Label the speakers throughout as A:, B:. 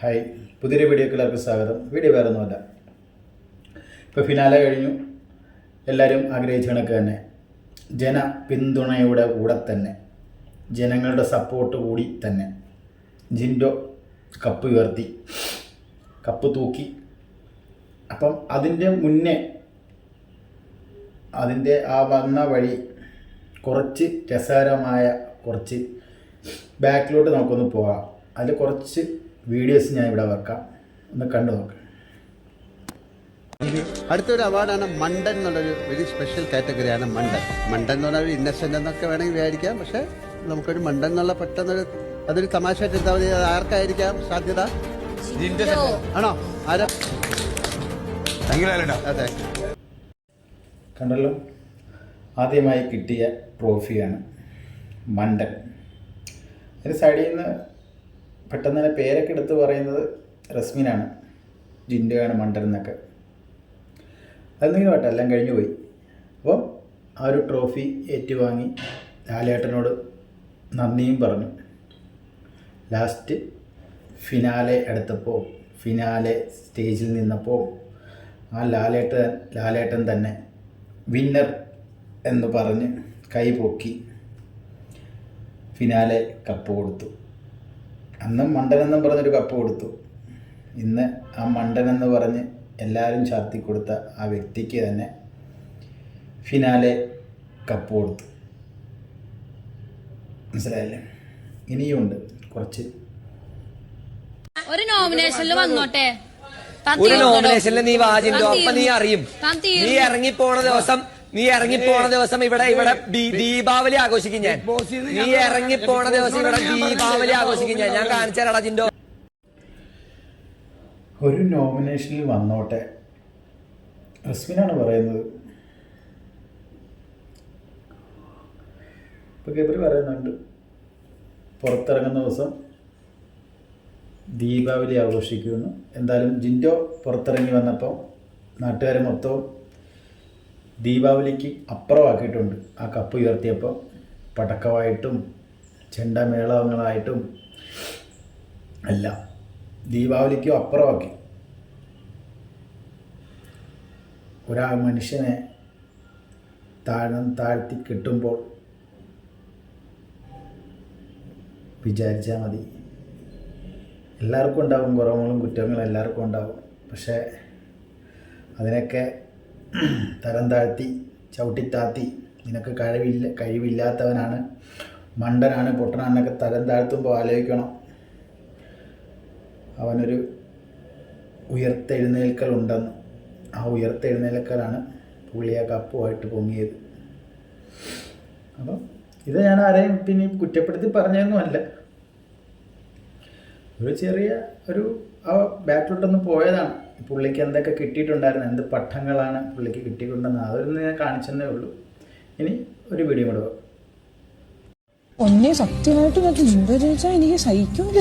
A: Hi. പുതിയൊരു വീഡിയോക്ക് എല്ലാവർക്കും സ്വാഗതം. വീഡിയോ വേറെ ഒന്നുമല്ല ഇപ്പോൾ ഫിനാലെ കഴിഞ്ഞു. എല്ലാവരും ആഗ്രഹിച്ച കണക്ക് തന്നെ. ജന പിന്തുണയുടെ കൂടെ തന്നെ. ജനങ്ങളുടെ സപ്പോർട്ട് കൂടി തന്നെ. ജിൻഡോ കപ്പ് ഉയർത്തി. കപ്പ് തൂക്കി. അപ്പം അതിന്റെ മുന്നേ അതിന്റെ ആ വന്ന വഴി കുറച്ച് രസകരമായ കുറച്ച് ബാക്കിലോട്ട് നമുക്കൊന്ന് പോകാം അതിൽ കുറച്ച് വീഡിയോസ് ഞാൻ ഇവിടെ വെക്കാം. ഒന്ന് കണ്ടു നോക്കാം.
B: അടുത്തൊരു അവാർഡാണ് മണ്ടൻ എന്നുള്ളൊരു വെരി സ്പെഷ്യൽ കാറ്റഗറിയാണ് മണ്ടൻ. മണ്ടൻ എന്ന് പറഞ്ഞാൽ ഒരു ഇന്നസെന്റ് എന്നൊക്കെ വേണമെങ്കിൽ വിചാരിക്കാം പക്ഷേ നമുക്കൊരു മണ്ടൻ എന്നുള്ള പെട്ടെന്നൊരു അതൊരു തമാശ എടുത്താൽ മതി. അത് ആർക്കായിരിക്കാം സാധ്യത? ആണോ? ആരാ? അതെ.
A: കണ്ടല്ലോ? ആദ്യമായി കിട്ടിയ ട്രോഫിയാണ് മണ്ടൻ. അതിന് സൈഡിൽ നിന്ന് പെട്ടെന്ന് തന്നെ പേരൊക്കെ എടുത്ത് പറയുന്നത് റസ്മിനാണ് ജിൻഡയാണ് മണ്ടൻ എന്നൊക്കെ. അതെന്തെങ്കിലും വേട്ടെ എല്ലാം കഴിഞ്ഞു പോയി. അപ്പോൾ ആ ഒരു ട്രോഫി ഏറ്റുവാങ്ങി ലാലേട്ടനോട് നന്ദിയും പറഞ്ഞു. ലാസ്റ്റ് ഫിനാലെ എടുത്തപ്പോൾ ഫിനാലെ സ്റ്റേജിൽ നിന്നപ്പോൾ ആ ലാലേട്ടൻ ലാലേട്ടൻ തന്നെ വിന്നർ എന്ന് പറഞ്ഞ് കൈ പൊക്കി ഫിനാലെ കപ്പ് കൊടുത്തു. അന്ന് മണ്ടനെന്നും പറഞ്ഞൊരു കപ്പ് കൊടുത്തു. ഇന്ന് ആ മണ്ടനെന്ന് പറഞ്ഞ് എല്ലാവരും ചാർത്തി കൊടുത്ത ആ വ്യക്തിക്ക് തന്നെ ഫിനാലെ കപ്പ് കൊടുത്തു. മനസ്സിലായില്ലേ? ഇനിയുണ്ട് കുറച്ച്.
C: ഒരു നോമിനേഷനിൽ വന്നോട്ടെ.
D: ഒരു? നോമിനേഷനിൽ നീ വാജിന്റെ
C: അപ്പൊ
D: ഒപ്പം നീ അറിയും. നീ
C: ഇറങ്ങി
D: പോണ ദിവസം നീ ഇറങ്ങിപ്പോണ ദിവസം ഇവിടെ ഇവിടെ ദീപാവലി ആഘോഷിക്കും ഞാൻ. നീ ഇറങ്ങിപ്പോണ ദിവസം ഇവിടെ ദീപാവലി ആഘോഷിക്കും ഞാൻ. ഞാൻ കാണിച്ചു ജിൻഡോ.
A: ഒരു നോമിനേഷനിൽ വന്നോട്ടെ. റസ്മിനാണ് പറയുന്നത്. ഇപ്പോൾ ഗബ്രി പറയുന്നുണ്ട്. പുറത്തിറങ്ങുന്ന ദിവസം ദീപാവലി ആഘോഷിക്കുമെന്ന്. എന്തായാലും ജിൻഡോ പുറത്തിറങ്ങി വന്നപ്പോൾ നാട്ടുകാർ മൊത്തവും ദീപാവലിക്ക് അപ്പുറമാക്കിയിട്ടുണ്ട്. ആ കപ്പ് ഉയർത്തിയപ്പോൾ പടക്കമായിട്ടും ചെണ്ടമേളങ്ങളായിട്ടും അല്ല ദീപാവലിക്കും അപ്പുറമാക്കി. ഒരാ മനുഷ്യനെ താഴ്ന്ന താഴ്ത്തി കിട്ടുമ്പോൾ വിചാരിച്ചാൽ മതി. എല്ലാവർക്കും ഉണ്ടാവും കുറവുകളും കുറ്റങ്ങളും എല്ലാവർക്കും ഉണ്ടാവും. പക്ഷേ അതിനൊക്കെ തരം താഴ്ത്തി ചവിട്ടിത്താത്തി നിനക്ക് കഴിവില്ല കഴിവില്ലാത്തവനാണ്. മണ്ടനാണ് പൊട്ടനാണെന്നൊക്കെ തരം താഴ്ത്തുമ്പോൾ ആലോചിക്കണം. അവനൊരു ഉയർത്തെഴുന്നേൽക്കലുണ്ടെന്ന് ആ ഉയർത്തെഴുന്നേൽക്കലാണ് പുള്ളി ആ കപ്പുമായിട്ട് പൊങ്ങിയത്. അപ്പം ഇത് ഞാൻ ആരെയും പിന്നെ കുറ്റപ്പെടുത്തി പറഞ്ഞതൊന്നുമല്ല. ഒരു ചെറിയ ഒരു ആ ബാക്കിലോട്ടൊന്ന് പോയതാണ്. പുള്ളിക്ക് എന്തൊക്കെ കിട്ടിയിട്ടുണ്ടായിരുന്നു എന്ത് പട്ടങ്ങളാണ് പുള്ളിക്ക് കിട്ടിയിട്ടുണ്ടെന്ന് അതൊന്നും ഞാൻ കാണിച്ചെന്നേ ഉള്ളൂ. ഇനി ഒരു വീഡിയോ കൂടെ.
E: ഒന്നേ സത്യമായിട്ട് മറ്റു ചോദിച്ചാൽ എനിക്ക് സഹിക്കൂല.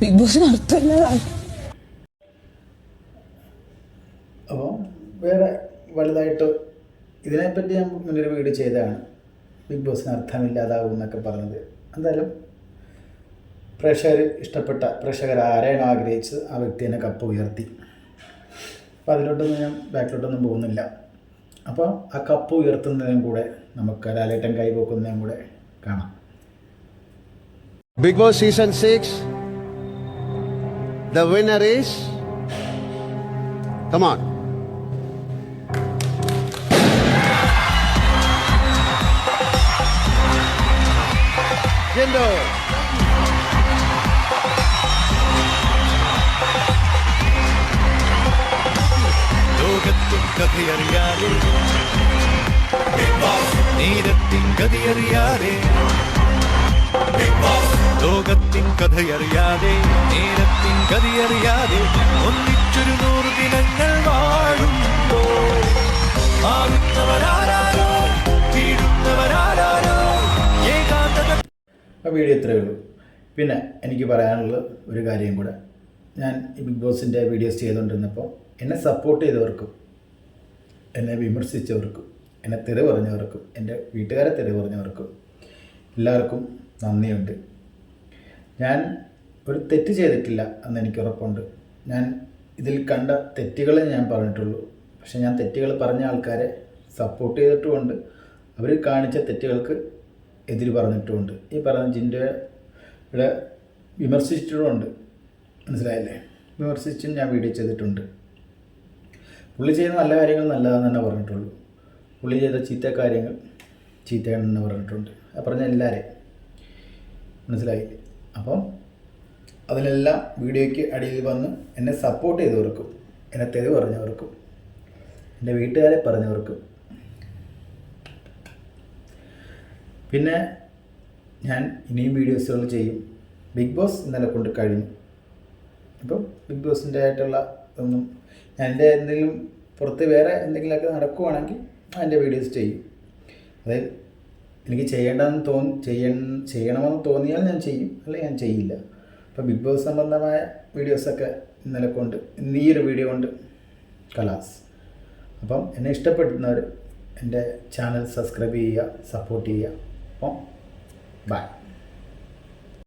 E: ബിഗ് ബോസിന് അർത്ഥമില്ലാതായി.
A: അപ്പോൾ വേറെ വലുതായിട്ട് ഇതിനെപ്പറ്റി ഞാൻ മുന്നൊരു വീഡിയോ ചെയ്തതാണ്. ബിഗ് ബോസിന് അർത്ഥമില്ലാതാവും എന്നൊക്കെ പറഞ്ഞത്. എന്തായാലും പ്രേക്ഷകർ ഇഷ്ടപ്പെട്ട പ്രേക്ഷകർ ആരെയാണ് ആഗ്രഹിച്ചത് ആ വ്യക്തി തന്നെ കപ്പ് ഉയർത്തി. അപ്പോൾ അതിലോട്ടൊന്നും ഞാൻ ബാക്കിലോട്ടൊന്നും പോകുന്നില്ല. അപ്പോൾ ആ കപ്പ് ഉയർത്തുന്നതിനും കൂടെ നമുക്ക് ലാലേട്ടൻ കൈ പോക്കുന്നതിനും കൂടെ കാണാം.
B: Big boss season six the winner is come on Jinto
F: കഥയറിയാതെ നീരത്തിൻ ഗതിയറിയാതെ. ലോകത്തിൻ കഥയറിയാതെ. നേരത്തിൻ കഥയറിയാതെ ഒന്നിച്ചൊരു നൂറ് ദിനങ്ങൾ വാഴുമ്പോ ആകുന്നവരാരോ വീഴുന്നവരാരോ ഏകാന്തത
A: വീഡിയോ ഇത്രയേ ഉള്ളൂ. പിന്നെ എനിക്ക് പറയാനുള്ള ഒരു കാര്യം കൂടെ. ഞാൻ ബിഗ് ബോസിന്റെ വീഡിയോസ് ചെയ്തുകൊണ്ടിരുന്നപ്പോൾ എന്നെ സപ്പോർട്ട് ചെയ്തവർക്കും എന്നെ വിമർശിച്ചവർക്കും എന്നെ തെറി പറഞ്ഞവർക്കും എന്റെ വീട്ടുകാരെ തെറി പറഞ്ഞവർക്കും എല്ലാവർക്കും നന്ദിയുണ്ട്. ഞാൻ ഒരു തെറ്റ് ചെയ്തിട്ടില്ല എന്ന് എനിക്ക് ഉറപ്പുണ്ട്. ഞാൻ ഇതിൽ കണ്ട തെറ്റുകളെ ഞാൻ പറഞ്ഞിട്ടുള്ളൂ. പക്ഷേ ഞാൻ തെറ്റുകൾ പറഞ്ഞ ആൾക്കാരെ സപ്പോർട്ട് ചെയ്തിട്ടുമുണ്ട്. അവർ കാണിച്ച തെറ്റുകൾക്ക് എതിര് പറഞ്ഞിട്ടുമുണ്ട്. ഈ പറഞ്ഞ ജിൻഡോയുടെ വിമർശിച്ചിട്ടുമുണ്ട്. മനസ്സിലായില്ലേ? വിമർശിച്ചും ഞാൻ വീഡിയോ ചെയ്തിട്ടുണ്ട്. പുള്ളി ചെയ്യുന്ന നല്ല കാര്യങ്ങൾ നല്ലതാണെന്ന് തന്നെ പറഞ്ഞിട്ടുള്ളൂ. പുള്ളി ചെയ്ത ചീത്ത കാര്യങ്ങൾ ചീത്തയാണെന്ന് പറഞ്ഞിട്ടുണ്ട്. പറഞ്ഞ എല്ലാവരെയും മനസ്സിലായി. അപ്പം അതിലെല്ലാം വീഡിയോയ്ക്ക് അടിയിൽ വന്ന് എന്നെ സപ്പോർട്ട് ചെയ്തവർക്കും എന്നെ തെരുവ് പറഞ്ഞവർക്കും എന്റെ വീട്ടുകാരെ പറഞ്ഞവർക്കും. പിന്നെ ഞാൻ ഇനിയും വീഡിയോസുകൾ ചെയ്യും. ബിഗ് ബോസ് ഇന്നലെ കൊണ്ട് കഴിഞ്ഞു. അപ്പം ബിഗ് ബോസിന്റെ ആയിട്ടുള്ള ഒന്നും എന്റെ എന്തെങ്കിലും പുറത്ത് വേറെ എന്തെങ്കിലുമൊക്കെ നടക്കുവാണെങ്കിൽ അതിന്റെ വീഡിയോസ് ചെയ്യും. അതായത് എനിക്ക് ചെയ്യേണ്ടതെന്ന് തോന്നി ചെയ്യ ചെയ്യണമെന്ന് തോന്നിയാൽ ഞാൻ ചെയ്യും അല്ലെങ്കിൽ ഞാൻ ചെയ്യില്ല. അപ്പോൾ ബിഗ് ബോസ് സംബന്ധമായ വീഡിയോസൊക്കെ ഇന്നലെ കൊണ്ട് ഇന്ന് ഈ ഒരു വീഡിയോ കൊണ്ട് കലാസ്. അപ്പം എന്നെ ഇഷ്ടപ്പെടുന്നവർ എന്റെ ചാനൽ സബ്സ്ക്രൈബ് ചെയ്യുക സപ്പോർട്ട് ചെയ്യുക. അപ്പം ബൈ.